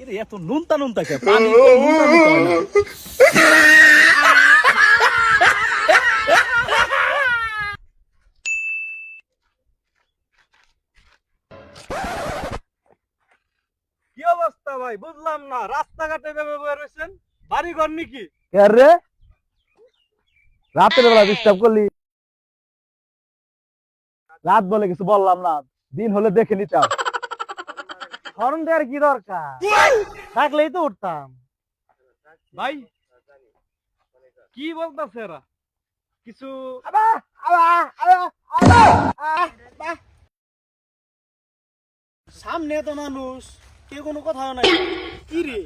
কিরে এত নুনতা নুনতা কে পানি কি অবস্থা ভাই? বুঝলাম না। রাস্তাঘাটে ভেবে বয়ে রয়েছেন? বাড়ি ঘর নাকি রে? রাতের বেলা ডিস্টার্ব করলি। রাত বলে কিছু বললাম না। দিন হলে দেখে নিতাম হরন দেওয়ার কি দরকার? থাকলেই তো উঠতাম। ভাই কি বলতেছে এরা? কিছু সামনে তো মানুষ কে কোনো কথা নাই। কি রে?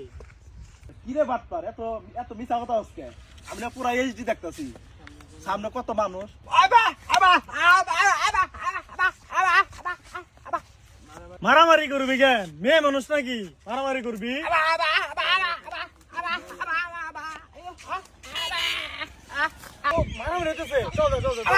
কি কিরে বাটপার এত এত মিছা কথা হচ্ছে। আমি না পুরা এইচডি দেখতাছি। সামনে কত মানুষ? মারামারি করবি কেন? মেয়ে মানুষ নাকি? মারামারি করবি? মারামারি হইতেছে। চল চল চল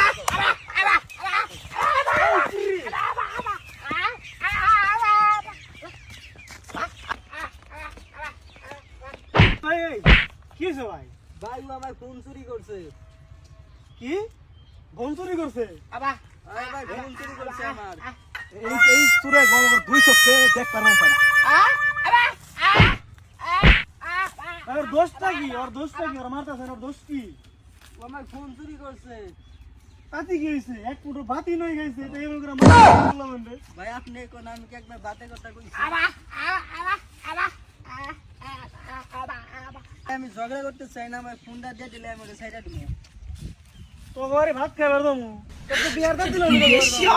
কি ভাই? ভাই ও আমার ফোন চুরি করছে। কি? বোন চুরি করছে? ভাই ভাই ফোন চুরি করছে আমার। এই এই সুরে গঙ্গর দুই চোখে দেখ পারলাম পারে ওর দোষটা কি ওর দোষটা কি? ওর মারতেছে ওর দোষ কি ও আমার ফোন চুরি করছে তাতে কি হয়েছে? এক ফুটো বাতি নই গেছে এটা এমন করে ভাই আপনি কোন আমি কি একবার বাতে কথা কইছি? আমি ঝগড়া করতে চাই না আমার ফোনটা দিয়ে দিলে আমাকে সাইডা তো ঘরে ভাত খাবার দমু। তোর তো বিয়ার দিল মোবাইলটা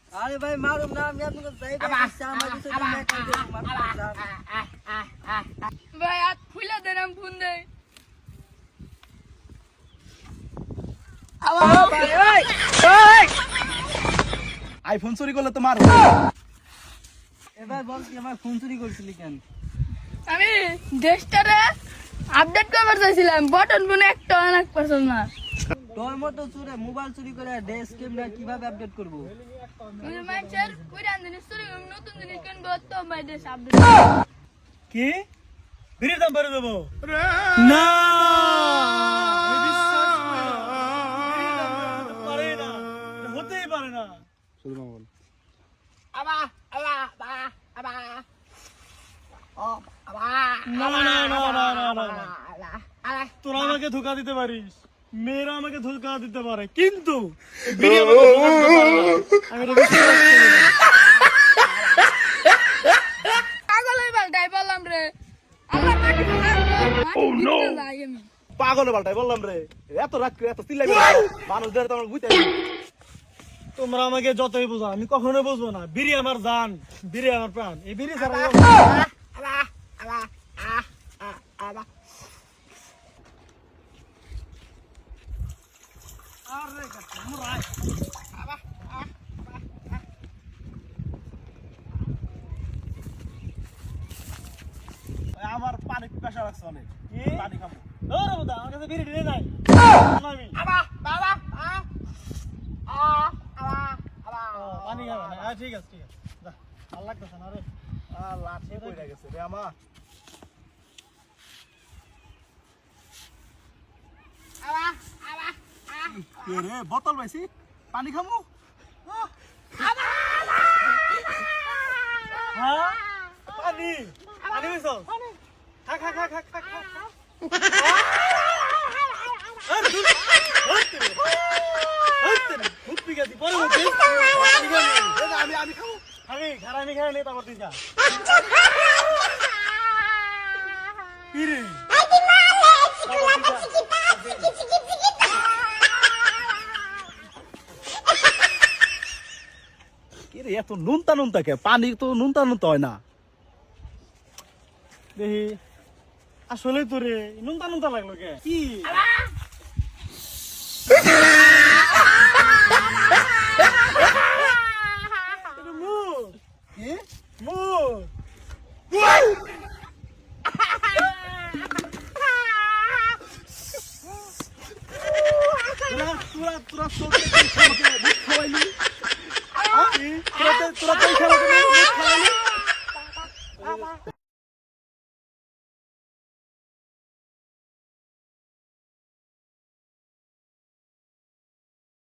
আরে ভাই মারুম না আমি আপনাকে চাইতে আমার আপনারা জান ভাই হাত খুলে দেন আমি ফোন দেই। আইফোন চুরি করলে তো মার এবার বল কি আমার ফোন চুরি করছিলি কেন? আমি দেশটারে আপডেট করবার চাইছিলাম বটন ফোনে একটা অনেক পছন্দ না তোর মতো চুরে মোবাইল চুরি করে ক্যামেরা কীভাবে আপডেট কি? তোরা আমাকে ধোকা দিতে পারিস। মেয়েরা আমাকে ধোকা দিতে পারে কিন্তু। পাগল পাল্টাই বললাম রে। পাগল পাল্টাই বললাম রে। এত রাত করে এত চিল্লাই মানুষদের তো আমার বুঝতে তোমরা আমাকে যতই বোঝো আমি কখনো বুঝব না। বিড়ি আমার জান বিড়ি আমার প্রাণ। এই বিড়ি ছাড়া আমি- আমার পানি পেশা রাখছে অনেক। কি? পানি খাব। আমার কাছে বিড়ি টিড়ি নাই। পানি খাবে না। ঠিক আছে ঠিক আছে। ভালো লাগতেছে না রে। লাঠি পড়ে গেছে রে আমার। কে के रे बोतल भएपछि पानी खामु पानी पानी भएछ खा खा खा खा खा खा আমি আমি খাবো আমি খারামি খাই নেই তারপর তুই যা এত নুনতা নুনতা কে? পানি তো নুনতা নুনতা হয় না। দেখি, আসলে তো রে, নুনতা নুনতা লাগল কে? কি? তোরা তোরা তোরা 咦出来再出来开看我这边